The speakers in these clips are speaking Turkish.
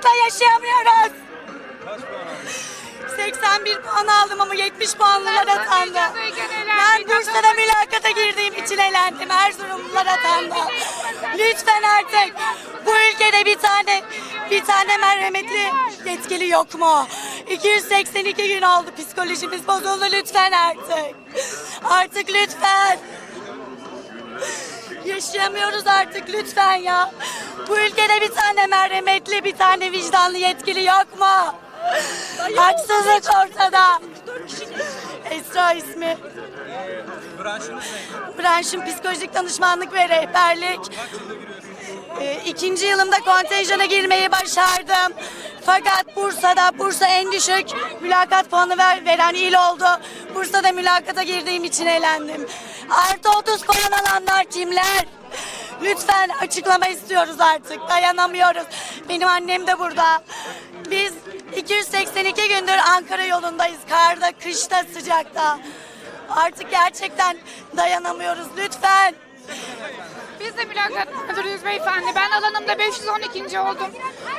mülakatta yaşayamıyoruz. 81 puan aldım ama 70 puanlılar atandı. Ben Bursa'da mülakata girdiğim için elendim. Erzurumlular atandı. Lütfen artık bu ülkede bir tane bir tane merhametli yetkili yok mu? 282 gün oldu psikolojimiz bozuldu lütfen artık. Artık lütfen. Yaşayamıyoruz artık lütfen ya. Bu ülkede bir tane merhametli, bir tane vicdanlı yetkili yok mu? Haksızlık ortada. Esra ismi. Branşınız ne? Branşım psikolojik danışmanlık ve rehberlik. Ee, ikinci yılımda kontenjana girmeyi başardım. Fakat Bursa'da, Bursa en düşük mülakat puanı ver, veren il oldu. Bursa'da mülakata girdiğim için elendim. Artı 30 puan alanlar kimler? Lütfen açıklama istiyoruz artık. Dayanamıyoruz. Benim annem de burada. Biz 282 gündür Ankara yolundayız. Karda, kışta, sıcakta. Artık gerçekten dayanamıyoruz. Lütfen. Biz de mülakat mağduruyuz beyefendi. Ben alanımda 512. oldum.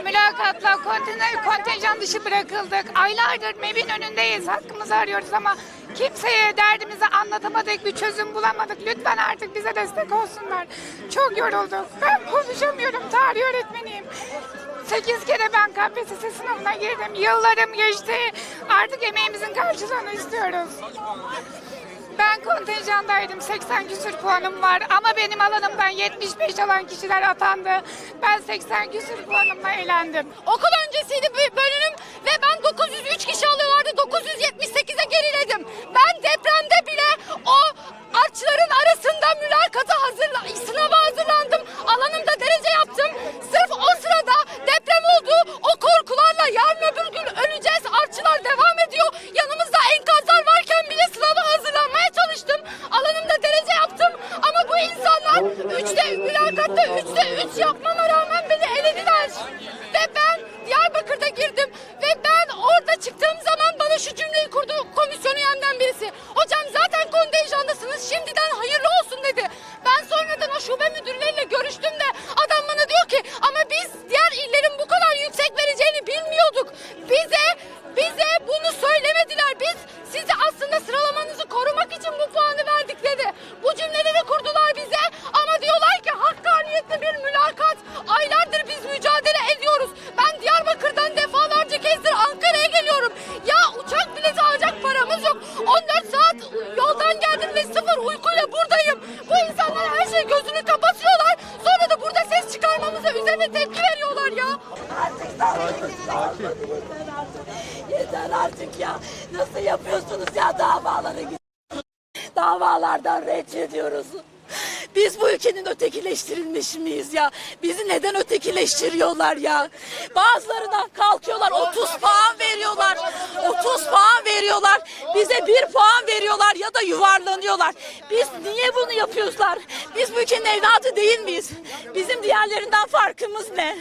Mülakatla kontenjan, kontenjan dışı bırakıldık. Aylardır MEB'in önündeyiz. Hakkımızı arıyoruz ama kimseye derdimizi anlatamadık, bir çözüm bulamadık. Lütfen artık bize destek olsunlar. Çok yorulduk. Ben konuşamıyorum. Tarih öğretmeniyim. 8 kere ben KPSS sınavına girdim. Yıllarım geçti. Artık emeğimizin karşılığını istiyoruz. Ben kontenjandaydım. 80 küsür puanım var. Ama benim alanımdan 75 alan kişiler atandı. Ben 80 küsür puanımla elendim. Okul öncesiydi bölümüm ve ben 903 kişi alıyorlardı. 978'e bize çıkarmamıza üzerine tepki veriyorlar ya. Yeter artık ya. Nasıl yapıyorsunuz ya davalara gidiyorsunuz? Davalardan reddediyoruz. Biz bu ülkenin ötekileştirilmiş miyiz ya? Bizi neden ötekileştiriyorlar ya? Bazılarına kalkıyorlar 30 puan veriyorlar. 30 puan veriyorlar. Bize bir puan veriyorlar ya da yuvarlanıyorlar. Biz niye bunu yapıyorlar? Biz bu ülkenin evladı değil miyiz? Bizim diğerlerinden farkımız ne?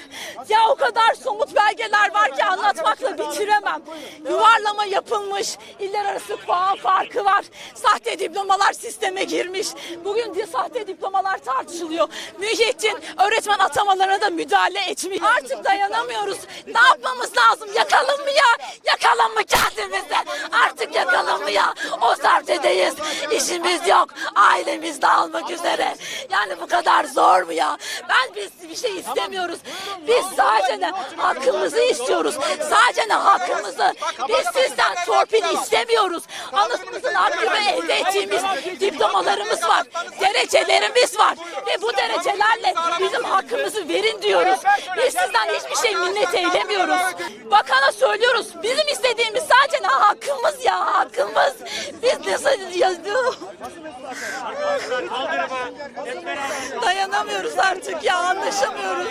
Ya o kadar somut belgeler var ki anlatmakla bitiremem. Yuvarlama yapılmış. iller arası puan farkı var. Sahte diplomalar sisteme girmiş. Bugün de sahte diplomalar tartışılıyor. Mühittin öğretmen atamalarına da müdahale etmiyor. Artık dayanamıyoruz. Ne yapmamız lazım? Yakalım mı ya? Yakalım mı kendimizi? Artık yakalım mı ya? O sertedeyiz. İşimiz yok. Ailemiz dağılmak üzere. Yani bu kadar zor mu ya? Ben biz bir şey istemiyoruz. Biz sadece ne hakkımızı istiyoruz. Sadece ne hakkımızı. Biz sizden torpil istemiyoruz. Anıtımızın hakkını elde ettiğimiz diplomalarımız var. Derecelerimiz var. Ve bu derecelerle bizim hakkımızı verin diyoruz. Biz sizden hiçbir şey minnet eylemiyoruz. Bakana söylüyoruz. Bizim istediğimiz sadece ne hakkımız ya hakkımız. Biz nasıl yazıyor? Dayanamıyoruz artık ya anlaşamıyoruz.